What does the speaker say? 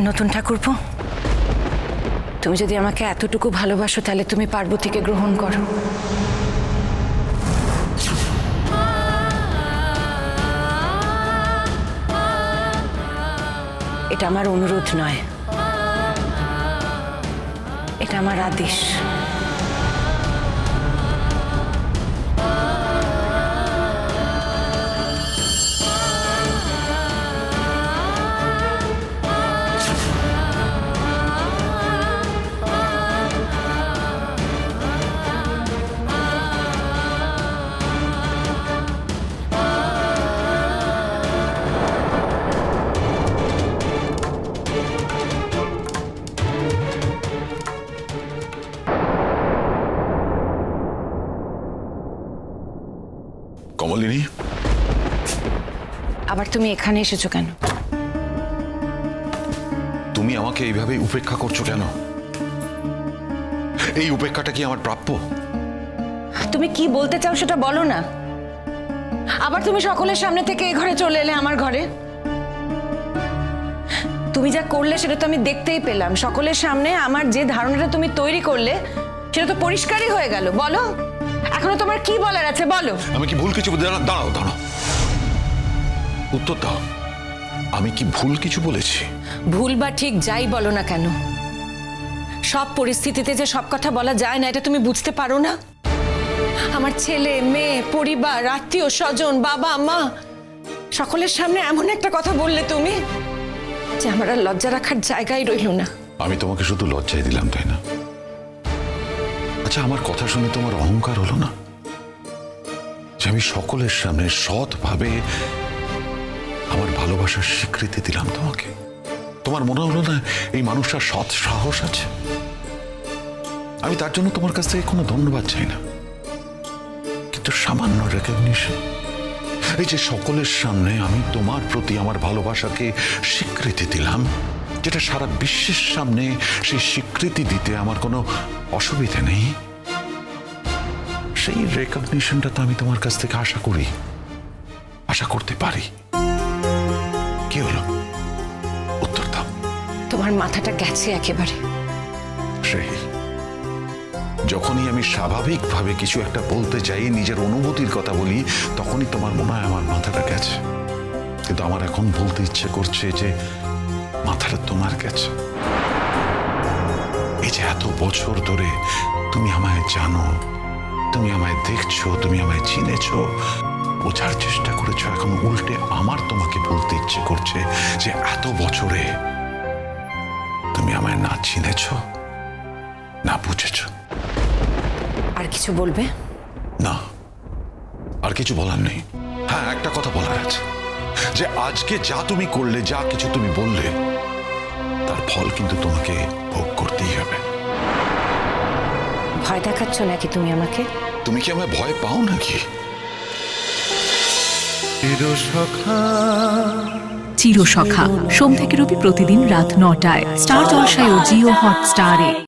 নতুন ঠাকুরপো? তুমি যদি আমাকে এতটুকু ভালোবাসো, তাহলে তুমি পার্বতীকে গ্রহণ করো। এটা আমার অনুরোধ নয়। এটা আমার আদেশ। কমলিনী? আবার তুমি এখানে এসেছ কেন? তুমি আমাকে এইভাবে উপেক্ষা করছ কেন? এই উপেক্ষাটা কি আমার প্রাপ্য? তুমি কি বলতে চাও সেটা বলো না। আবার তুমি সকলের সামনে থেকে এই ঘরে চলে এলে আমার ঘরে? তুমি যা করলে সেটা তো আমি দেখতেই পেলাম। সকলের সামনে আমার যে ধারণাটা তুমি তৈরি করলে সেটা তো পরিষ্কারই হয়ে গেল। বলো? তোমার কি বলার আছে বলো। আমি কি ভুল কিছু দাঁড়াও দাঁড়াও উত্তর দাও। আমি কি ভুল কিছু বলেছি? ভুল বা ঠিক যাই বলো না কেন। সব পরিস্থিতিতে যে সব কথা বলা যায় না এটা তুমি বুঝতে পারো না? আমার ছেলে মেয়ে পরিবার আত্মীয় স্বজন বাবা মা সকলের সামনে এমন একটা কথা বললে তুমি যে আমার আর লজ্জা রাখার জায়গায় রইল না। আমি তোমাকে শুধু লজ্জায় দিলাম তাই না? আচ্ছা আমার কথা শুনে তোমার অহংকার হলো না? যে আমি সকলের সামনে সৎভাবে আমার ভালোবাসার স্বীকৃতি দিলাম তোমাকে। তোমার মনে হলো না এই মানুষটার সৎ সাহস আছে? আমি তার জন্য তোমার কাছ থেকে কোনো ধন্যবাদ চাই না। কিন্তু সামান্য রেকগনিশন এই যে সকলের সামনে আমি তোমার প্রতি আমার ভালোবাসাকে স্বীকৃতি দিলাম, যেটা সারা বিশ্বের সামনে সেই স্বীকৃতি দিতে আমার কোনো অসুবিধা নেই। সেই রেকগনিশনটা তো আমি তোমার কাছ থেকে আশা করি। আশা করতে পারি। কি হলো? উত্তর দাও। তোমার মাথাটা গেছে একেবারে। সেই যখনই আমি স্বাভাবিকভাবে কিছু একটা বলতে চাই নিজের অনুভূতির কথা বলি তখনই তোমার মনে হয় আমার মাথাটা গেছে। কিন্তু আমার এখন বলতে ইচ্ছে করছে যে মাথাটা তোমার গেছে। এই যে এত বছর ধরে তুমি আমায় জানো তুমি আমায় দেখছ তুমি আমায় চিনেছো। বোঝার চেষ্টা করেছ। এখন উল্টে আমার তোমাকে বলতে ইচ্ছে করছে যে এত বছরে তুমি আমায় না চিনেছো না বুঝেছ। আর কিছু বলবে? না আর কিছু বলার নেই। হ্যাঁ একটা কথা বলার আছে। যে আজকে যা তুমি করলে যা কিছু তুমি বললে তার ফল কিন্তু তোমাকে ভোগ করতেই হবে। ভয় দেখাচ্ছ নাকি তুমি আমাকে? তুমি কি আমায় ভয় পাও নাকি? চিরসখা। সোম থেকে রবি প্রতিদিন রাত নটায়। স্টার জলসায় ও জিও হট হটস্টারে।